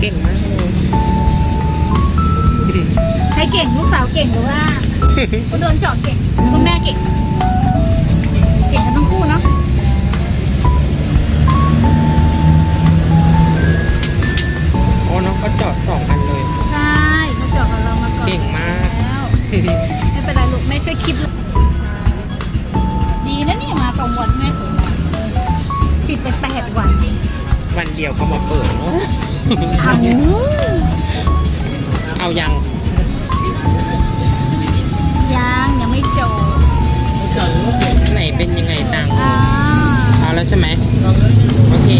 เก่งมากเลยใครเก่งลูกสาวเก่งหรือว่าคุณโดนจอดเก่งหรืคุณแม่เก่ง เก่งกันทั้งคู่เนาะโอ้น้องก็จอดสองอันเลย ใช่ก็จอดกับเรามาก่อนเก่งมากไม่เป็นไรลูกไม่ช่วยคิดดีนะเนี่ยมาตรงวันแม่ผมปิดไปแปดวันเอง วันเดียวก็มาเปิดเนอะเอาเอายังยังยังไม่จบไหนเป็นยังไงตังอ่าเอาแล้วใช่ไหมโอเคจ้า